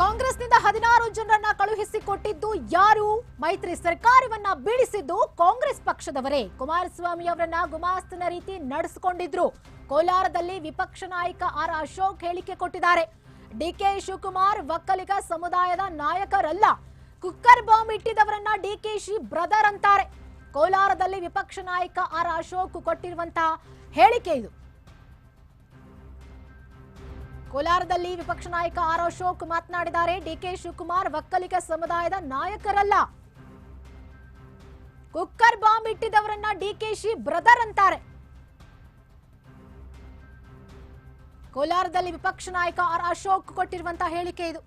ಕಾಂಗ್ರೆಸ್ನಿಂದ ಹದಿನಾರು ಜನರನ್ನ ಕಳುಹಿಸಿಕೊಟ್ಟಿದ್ದು ಯಾರು? ಮೈತ್ರಿ ಸರ್ಕಾರವನ್ನ ಬೀಳಿಸಿದ್ದು ಕಾಂಗ್ರೆಸ್ ಪಕ್ಷದವರೇ. ಕುಮಾರಸ್ವಾಮಿ ಅವರನ್ನ ಗುಮಾಸ್ತನ ರೀತಿ ನಡೆಸಿಕೊಂಡಿದ್ರು. ಕೋಲಾರದಲ್ಲಿ ವಿಪಕ್ಷ ನಾಯಕ ಆರ್ ಅಶೋಕ್ ಹೇಳಿಕೆ ಕೊಟ್ಟಿದ್ದಾರೆ. ಡಿಕೆ ಶಿವಕುಮಾರ್ ಒಕ್ಕಲಿಗ ಸಮುದಾಯದ ನಾಯಕರಲ್ಲ. ಕುಕ್ಕರ್ ಬಾಂಬ್ ಇಟ್ಟಿದವರನ್ನ ಡಿಕೆಶಿ ಬ್ರದರ್ ಅಂತಾರೆ. ಕೋಲಾರದಲ್ಲಿ ವಿಪಕ್ಷ ನಾಯಕ ಆರ್ ಅಶೋಕ್ ಕೊಟ್ಟಿರುವಂತಹ ಹೇಳಿಕೆ ಇದು. ಕೋಲಾರದಲ್ಲಿ ವಿಪಕ್ಷ ನಾಯಕ ಆರ್ ಅಶೋಕ್ ಮಾತನಾಡಿದ್ದಾರೆ. ಡಿಕೆ ಶಿವಕುಮಾರ್ ಒಕ್ಕಲಿಗ ಸಮುದಾಯದ ನಾಯಕರಲ್ಲ. ಕುಕ್ಕರ್ ಬಾಂಬ್ ಇಟ್ಟಿದವರನ್ನ ಡಿಕೆಶಿ ಬ್ರದರ್ ಅಂತಾರೆ. ಕೋಲಾರದಲ್ಲಿ ವಿಪಕ್ಷ ನಾಯಕ ಆರ್ ಅಶೋಕ್ ಕೊಟ್ಟಿರುವಂತಹ ಹೇಳಿಕೆ ಇದು.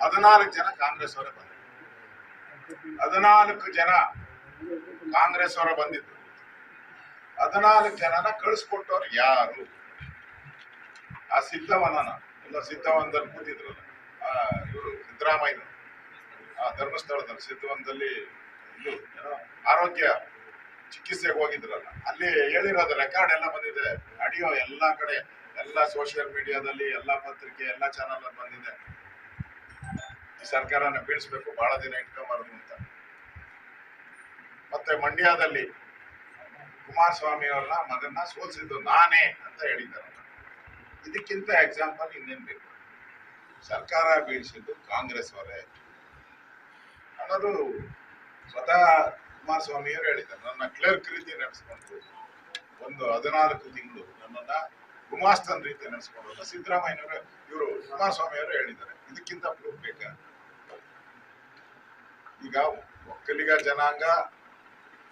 ಹದಿನಾಲ್ಕು ಜನ ಕಾಂಗ್ರೆಸ್ ಅವರೇ ಬಂದಿದ್ರು. ಹದಿನಾಲ್ಕು ಜನ ಕಾಂಗ್ರೆಸ್ ಅವರ ಬಂದಿದ್ರು. ಹದಿನಾಲ್ಕು ಜನನ ಕಳಿಸ್ಕೊಟ್ಟವ್ರು ಯಾರು? ಆ ಸಿದ್ದವನನ ಸಿದ್ಧವನದಲ್ಲಿ ಕೂತಿದ್ರು ಕೂತಿದ್ರಲ್ಲ ಇವರು ಸಿದ್ದರಾಮಯ್ಯ ಆ ಧರ್ಮಸ್ಥಳದಲ್ಲಿ, ಸಿದ್ಧವನದಲ್ಲಿ ಇದು ಆರೋಗ್ಯ ಚಿಕಿತ್ಸೆಗೆ ಹೋಗಿದ್ರಲ್ಲ. ಅಲ್ಲಿ ಹೇಳಿರೋದು ರೆಕಾರ್ಡ್ ಎಲ್ಲ ಬಂದಿದೆ. ಆಡಿಯೋ ಎಲ್ಲಾ ಕಡೆ, ಎಲ್ಲ ಸೋಷಿಯಲ್ ಮೀಡಿಯಾದಲ್ಲಿ ಎಲ್ಲಾ ಪತ್ರಿಕೆ, ಎಲ್ಲಾ ಚಾನಲ್ ಬಂದಿದೆ. ಈ ಸರ್ಕಾರನ ಬೀಳಿಸ್ಬೇಕು ಬಹಳ ದಿನ ಇಟ್ಕೊಂಬಾರದು ಅಂತ. ಮತ್ತೆ ಮಂಡ್ಯದಲ್ಲಿ ಕುಮಾರಸ್ವಾಮಿ ಅವ್ರನ್ನ ಮಗನ್ನ ಸೋಲಿಸಿದ್ದು ನಾನೇ ಅಂತ ಹೇಳಿದ್ದಾರೆ. ಇದಕ್ಕಿಂತ ಎಕ್ಸಾಂಪಲ್ ಇನ್ನೇನು ಬೇಕು? ಸರ್ಕಾರ ಬೀಳಿಸಿದ್ದು ಕಾಂಗ್ರೆಸ್ ಅವರೇ. ಅನ್ನೋದು ಸ್ವತಃ ಕುಮಾರಸ್ವಾಮಿ ಅವರು ಹೇಳಿದ್ದಾರೆ. ನನ್ನ ಕ್ಲರ್ಕ್ ರೀತಿ ನಡೆಸ್ಕೊಂಡು ಒಂದು ಹದಿನಾಲ್ಕು ತಿಂಗಳು ನನ್ನನ್ನ ಗುಮಾಸ್ತನ್ ರೀತಿ ನಡೆಸ್ಕೊಂಡು ಸಿದ್ದರಾಮಯ್ಯನವರು ಇವರು ಕುಮಾರಸ್ವಾಮಿ ಅವರು ಹೇಳಿದ್ದಾರೆ. ಇದಕ್ಕಿಂತ ಪ್ರೂಫ್ ಬೇಕಾ? ಈಗ ಒಕ್ಕಲಿಗ ಜನಾಂಗ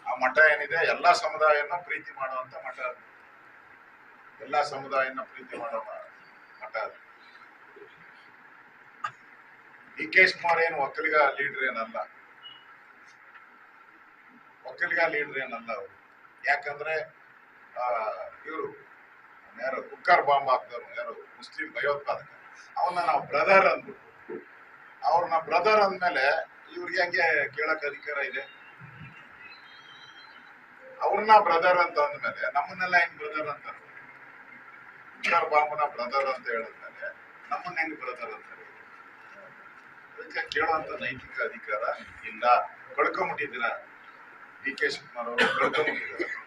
ಆ ಮಠ ಏನಿದೆ, ಎಲ್ಲಾ ಸಮುದಾಯನ ಪ್ರೀತಿ ಮಾಡುವಂತ ಮಠ ಅದು. ಎಲ್ಲಾ ಸಮುದಾಯನ ಪ್ರೀತಿ ಮಾಡೋ ಮಠ ಅದು. ಡಿ ಕೆ ಕುಮಾರ್ ಏನು ಒಕ್ಕಲಿಗ ಲೀಡರ್ ಏನಲ್ಲ. ಒಕ್ಕಲಿಗ ಲೀಡರ್ ಏನಲ್ಲ ಅವರು. ಯಾಕಂದ್ರೆ ಇವರು ಯಾರು ಕುಕ್ಕರ್ ಬಾಂಬ್ ಹಾಕ್ದವ್ರು, ಯಾರು ಮುಸ್ಲಿಂ ಭಯೋತ್ಪಾದಕ. ಅವನ್ನ ನಾವು ಬ್ರದರ್ ಅಂದ್ಬಿಟ್ಟು. ಅವ್ರನ್ನ ಬ್ರದರ್ ಅಂದ್ಮೇಲೆ ಇವ್ರಿಗೆ ಹಂಗೆ ಕೇಳಕ್ ಅಧಿಕಾರ ಇದೆ. ಅವ್ರನ್ನ ಬ್ರದರ್ ಅಂತ ಅಂದ್ಮೇಲೆ, ನಮ್ಮನ್ನೆಲ್ಲ ಹೆಂಗ್ ಬ್ರದರ್ ಅಂತ ಬಾಂಬನ ಬ್ರದರ್ ಅಂತ ಹೇಳಿದ್ಮೇಲೆ, ನಮ್ಮನ್ನ ಹೆಂಗ್ ಬ್ರದರ್ ಅಂತ ಅದಕ್ಕೆ ಕೇಳುವಂತ ನೈತಿಕ ಅಧಿಕಾರ ಇಲ್ಲ. ಕಳ್ಕೊಂಬಿಟ್ಟಿದ್ದೀರಾ? ಡಿ ಕೆ ಶಿವಕುಮಾರ್ ಅವರು ಕಳ್ಕೊಂಬಿಟ್ಟಿದ್ದಾರೆ.